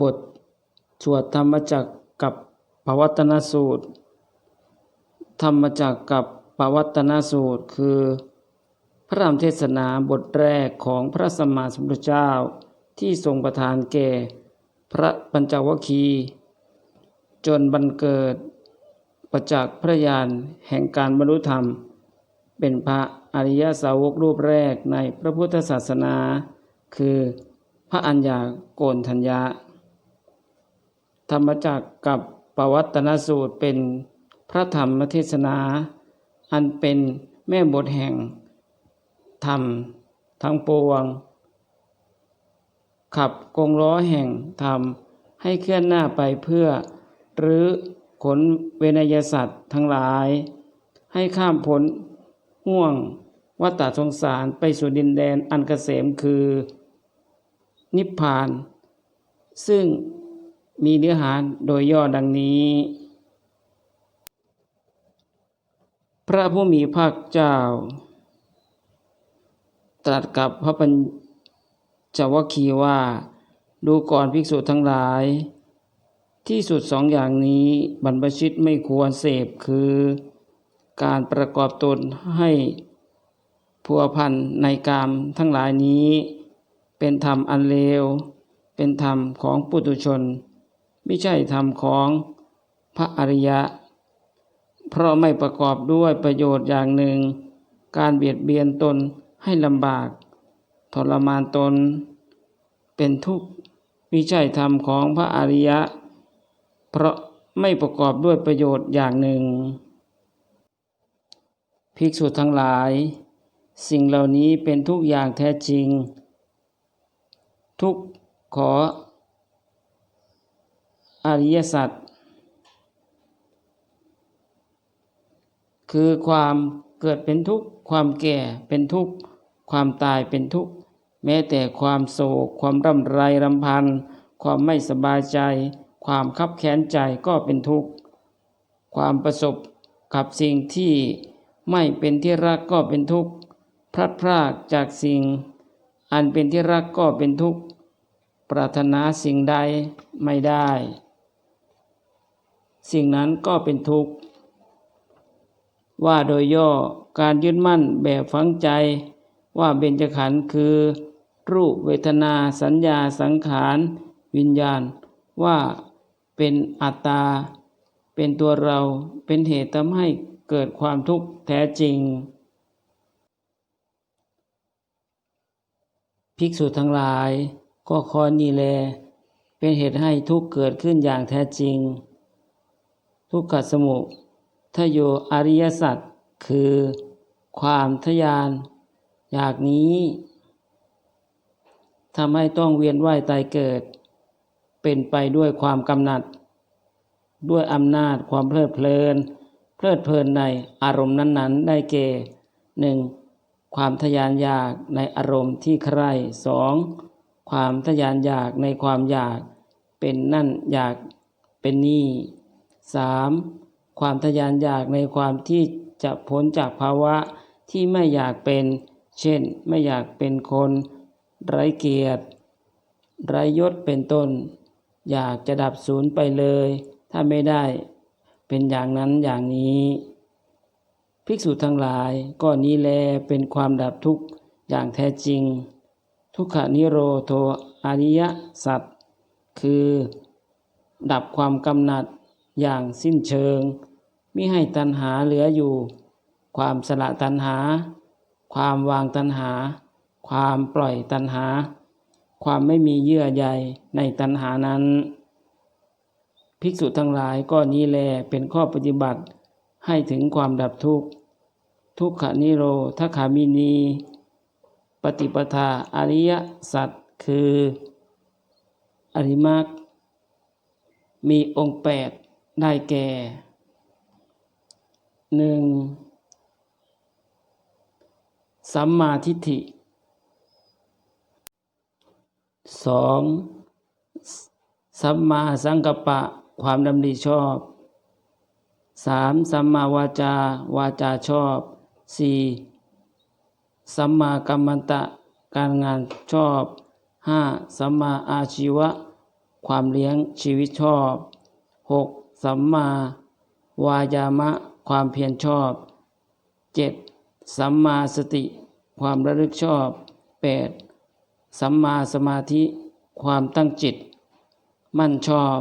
บท สวดธรรมจักรกับปวัตนสูตร ธรรมจักรกับปวัตนสูตร คือ พระธรรมเทศนาบทแรกของพระสัมมาสัมพุทธเจ้าที่ทรงประทานแก่ พระปัญจวคี จนบันเกิด ประจักษ์พระญาณแห่งการบรรลุธรรม เป็นพระอริยสาวกรูปแรกในพระพุทธศาสนา คือพระอัญญาโกณทัญญา ธรรมจักรกับปวัตนสูตรเป็นพระธรรมเทศนา อันเป็นแม่บทแห่ง ธรรมทั้งปวง ขับกงล้อแห่งธรรมให้เคลื่อนหน้าไปเพื่อ หรือขนเวนยสัตว์ทั้งหลาย ให้ข้ามพ้นห่วงวัฏสงสารไปสู่ดินแดนอันเกษมคือ นิพพาน ซึ่ง มีเนื้อหาโดยย่อดังนี้ พระผู้มีภาคเจ้า ตรัสกับพระปัญจวัคคีว่า ดูก่อนภิกษุทั้งหลาย ที่สุดสองอย่างนี้บรรพชิตไม่ควรเสพคือ การประกอบตนให้พัวพันในกามทั้งหลายนี้ เป็นธรรมอันเลวเป็นธรรมของปุถุชน ไม่ใช่ธรรมของพระอริยะ เพราะไม่ประกอบด้วยประโยชน์อย่างหนึ่ง การเบียดเบียนตนให้ลำบาก ทรมานตน เป็นทุกข์ไม่ใช่ธรรมของพระอริยะ เพราะไม่ประกอบด้วยประโยชน์อย่างหนึ่ง ภิกษุทั้งหลาย สิ่งเหล่านี้เป็นทุกอย่างแท้จริง ทุกขอ อริยสัจคือความเกิดเป็นทุกข์ ความแก่เป็นทุกข์ ความตายเป็นทุกข์ แม้แต่ความโศก ความร่ำไรรำพัน ความไม่สบายใจ ความคับแค้นใจก็เป็นทุกข์ ความประสบกับสิ่งที่ไม่เป็นที่รักก็เป็นทุกข์ พลัดพรากจากสิ่ง อันเป็นที่รักก็เป็นทุกข์ ปรารถนาสิ่งใดไม่ได้ สิ่งนั้นก็เป็นทุกข์ ว่าโดยย่อการยึดมั่นแบบฝังใจว่าเบญจขันธ์คือ รูปเวทนาสัญญาสังขาร วิญญาณ ว่าเป็นอัตตา เป็นตัวเราเป็นเหตุทำให้เกิดความทุกข์แท้จริง ภิกษุทั้งหลายก็คอนี้แล เป็นเหตุให้ทุกข์เกิดขึ้นอย่างแท้จริง ทุกขสมุทโยอริยสัจคือความทยาน อยากนี้ทำให้ต้องเวียนว่ายตายเกิด เป็นไปด้วยความกำหนัด ด้วยอำนาจความเพลิดเพลิน เพลิดเพลินในอารมณ์นั้น ๆ ได้แก่หนึ่งความทยานอยากในอารมณ์ที่ใคร่สองความทยานอยากในความอยากเป็นนั่นอยากเป็นนี่ สามความทยานอยากในความที่จะพ้นจากภาวะที่ไม่อยากเป็น เช่น ไม่อยากเป็นคนไร้เกียรติไร้ยศเป็นต้น อยากจะดับศูนย์ไปเลย ถ้าไม่ได้เป็นอย่างนั้นอย่างนี้ ภิกษุทั้งหลายก็นี้แลเป็นความดับทุกข์อย่างแท้จริง ทุกขนิโรโทอริยสัจคือ ดับความกำหนัด อย่างสิ้นเชิงมิให้ตัณหาเหลืออยู่ ความสละตัณหา ความวางตัณหา ความปล่อยตัณหา ความไม่มีเยื่อใยในตัณหานั้น ภิกษุทั้งหลายก็นี้แลเป็นข้อปฏิบัติให้ถึงความดับทุกข์ ทุกขานิโรธขามินี ปฏิปทาอริยสัจคือ อริมักมีองค์แปด ได้แก่หนึ่งสัมมาทิฏฐิสองสัมมาสังกัปปะความดำริชอบสามสัมมาวาจา วาจาชอบสี่สัมมากัมมันตะ การงานชอบห้าสัมมาอาชีวะ ความเลี้ยงชีวิตชอบ 6. สัมมาวายามะความเพียรชอบ 7. สัมมาสติ ความระลึกชอบ 8. สัมมาสมาธิ ความตั้งจิต มั่นชอบ